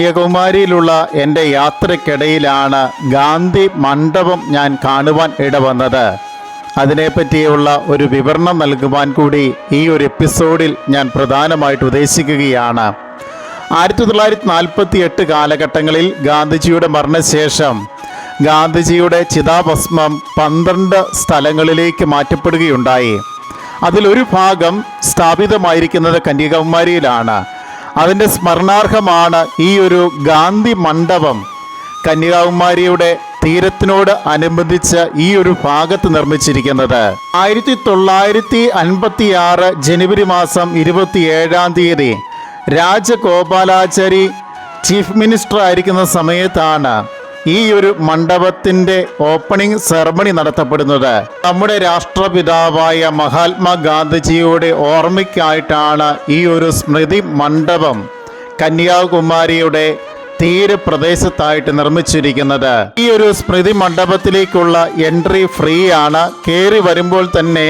കന്യാകുമാരിയിലുള്ള എന്റെ യാത്രക്കിടയിലാണ് ഗാന്ധി മണ്ഡപം ഞാൻ കാണുവാൻ ഇടവന്നത്. അതിനെപ്പറ്റിയുള്ള ഒരു വിവരണം നൽകുവാൻ കൂടി ഈ ഒരു എപ്പിസോഡിൽ ഞാൻ പ്രധാനമായിട്ട് ഉദ്ദേശിക്കുകയാണ്. ആയിരത്തി തൊള്ളായിരത്തി നാൽപ്പത്തി എട്ട് കാലഘട്ടങ്ങളിൽ ഗാന്ധിജിയുടെ മരണശേഷം ഗാന്ധിജിയുടെ ചിതാഭസ്മം പന്ത്രണ്ട് സ്ഥലങ്ങളിലേക്ക് മാറ്റപ്പെടുകയുണ്ടായി. അതിലൊരു ഭാഗം സ്ഥാപിതമായിരിക്കുന്നത് കന്യാകുമാരിയിലാണ്. അതിന്റെ സ്മരണാർഹമാണ് ഈ ഒരു ഗാന്ധി മണ്ഡപം. കന്യാകുമാരിയുടെ തീരത്തിനോട് അനുബന്ധിച്ച് ഈ ഒരു ഭാഗത്ത് നിർമ്മിച്ചിരിക്കുന്നത്. ആയിരത്തി തൊള്ളായിരത്തി അൻപത്തി ആറ് ജനുവരി മാസം ഇരുപത്തി ഏഴാം തീയതി രാജഗോപാലാചാരി ചീഫ് മിനിസ്റ്റർ ആയിരിക്കുന്ന സമയത്താണ് ഈ ഒരു മണ്ഡപത്തിന്റെ ഓപ്പണിംഗ് സെറമണി നടത്തപ്പെടുന്നത് നമ്മുടെ രാഷ്ട്രപിതാവായ മഹാത്മാഗാന്ധിജിയുടെ ഓർമ്മയ്ക്കായിട്ടാണ് ഈ ഒരു സ്മൃതി മണ്ഡപം കന്യാകുമാരിയുടെ തീരപ്രദേശത്തായിട്ട് നിർമ്മിച്ചിരിക്കുന്നത്. ഈ ഒരു സ്മൃതി മണ്ഡപത്തിലേക്കുള്ള എൻട്രി ഫ്രീ ആണ്. കയറി വരുമ്പോൾ തന്നെ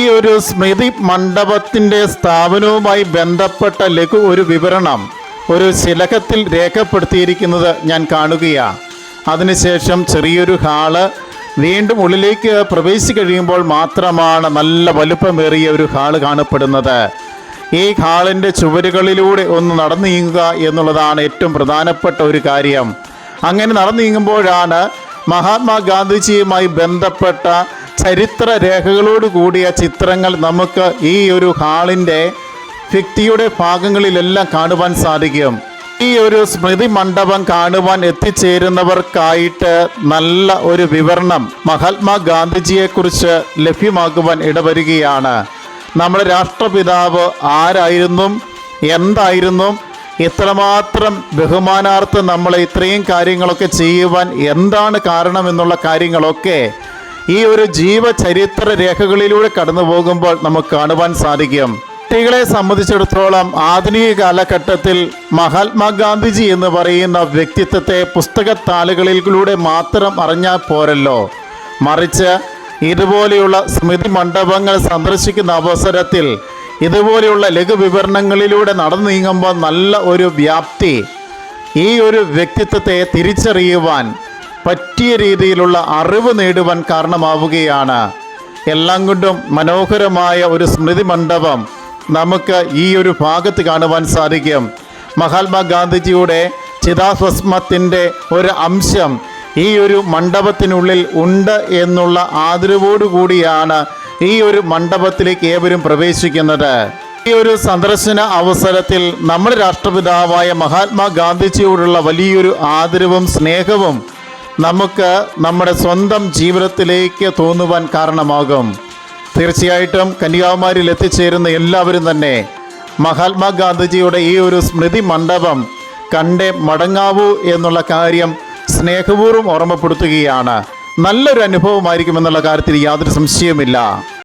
ഈ ഒരു സ്മൃതി മണ്ഡപത്തിന്റെ സ്ഥാപനവുമായി ബന്ധപ്പെട്ട ലഘു ഒരു വിവരണം ഒരു ശിലകത്തിൽ രേഖപ്പെടുത്തിയിരിക്കുന്നത് ഞാൻ കാണുകയാണ്. അതിനുശേഷം ചെറിയൊരു ഹാൾ. വീണ്ടും ഉള്ളിലേക്ക് പ്രവേശിച്ചു കഴിയുമ്പോൾ മാത്രമാണ് നല്ല വലുപ്പമേറിയ ഒരു ഹാൾ കാണപ്പെടുന്നത്. ഈ ഹാളിന്റെ ചുവരുകളിലൂടെ ഒന്ന് നടന്നു നീങ്ങുക എന്നുള്ളതാണ് ഏറ്റവും പ്രധാനപ്പെട്ട ഒരു കാര്യം. അങ്ങനെ നടന്നു നീങ്ങുമ്പോഴാണ് മഹാത്മാഗാന്ധിജിയുമായി ബന്ധപ്പെട്ട ചരിത്ര രേഖകളോട് കൂടിയ ചിത്രങ്ങൾ നമുക്ക് ഈ ഒരു ഹാളിന്റെ ഭിത്തിയുടെ ഭാഗങ്ങളിലെല്ലാം കാണുവാൻ സാധിക്കും. ഈ ഒരു സ്മൃതി മണ്ഡപം കാണുവാൻ എത്തിച്ചേരുന്നവർക്കായിട്ട് നല്ല ഒരു വിവരണം മഹാത്മാഗാന്ധിജിയെക്കുറിച്ച് ലഭ്യമാക്കുവാൻ ഇടവരികയാണ്. നമ്മുടെ രാഷ്ട്രപിതാവ് ആരായിരുന്നു? എന്തായിരുന്നു? ഇത്രമാത്രം ബഹുമാനാർത്ഥം നമ്മൾ ഇത്രയും കാര്യങ്ങളൊക്കെ ചെയ്യുവാൻ എന്താണ് കാരണം എന്നുള്ള കാര്യങ്ങളൊക്കെ ഈ ഒരു ജീവചരിത്ര രേഖകളിലൂടെ കടന്നു പോകുമ്പോൾ നമുക്ക് കാണുവാൻ സാധിക്കും. കുട്ടികളെ സംബന്ധിച്ചിടത്തോളം ആധുനിക കാലഘട്ടത്തിൽ മഹാത്മാഗാന്ധിജി എന്ന് പറയുന്ന വ്യക്തിത്വത്തെ പുസ്തകത്താളുകളിലൂടെ മാത്രം അറിഞ്ഞാൽ പോരല്ലോ. മറിച്ച് ഇതുപോലെയുള്ള സ്മൃതി മണ്ഡപങ്ങൾ സന്ദർശിക്കുന്ന അവസരത്തിൽ ഇതുപോലെയുള്ള ലഘു വിവരണങ്ങളിലൂടെ നടന്നു നീങ്ങുമ്പോൾ നല്ല ഒരു വ്യാപ്തി ഈ ഒരു വ്യക്തിത്വത്തെ തിരിച്ചറിയുവാൻ പറ്റിയ രീതിയിലുള്ള അറിവ് നേടുവാൻ കാരണമാവുകയാണ്. എല്ലാം കൊണ്ടും മനോഹരമായ ഒരു സ്മൃതി മണ്ഡപം നമുക്ക് ഈ ഒരു ഭാഗത്ത് കാണുവാൻ സാധിക്കും. മഹാത്മാഗാന്ധിജിയുടെ ചിതാഭസ്മത്തിന്റെ ഒരു അംശം ഈ ഒരു മണ്ഡപത്തിനുള്ളിൽ ഉണ്ട് എന്നുള്ള ആദരവോടുകൂടിയാണ് ഈ ഒരു മണ്ഡപത്തിലേക്ക് ഏവരും പ്രവേശിക്കുന്നത്. ഈ ഒരു സന്ദർശന അവസരത്തിൽ നമ്മുടെ രാഷ്ട്രപിതാവായ മഹാത്മാഗാന്ധിജിയോടുള്ള വലിയൊരു ആദരവും സ്നേഹവും നമുക്ക് നമ്മുടെ സ്വന്തം ജീവിതത്തിലേക്ക് തോന്നുവാൻ കാരണമാകും. തീർച്ചയായിട്ടും കന്യാകുമാരിൽ എത്തിച്ചേരുന്ന എല്ലാവരും തന്നെ മഹാത്മാഗാന്ധിജിയുടെ ഈ ഒരു സ്മൃതി മണ്ഡപം കണ്ടേ മടങ്ങാവൂ എന്നുള്ള കാര്യം സ്നേഹപൂർവം ഓർമ്മപ്പെടുത്തുകയാണ്. നല്ലൊരു അനുഭവമായിരിക്കും എന്നുള്ള കാര്യത്തിൽ യാതൊരു സംശയവുമില്ല.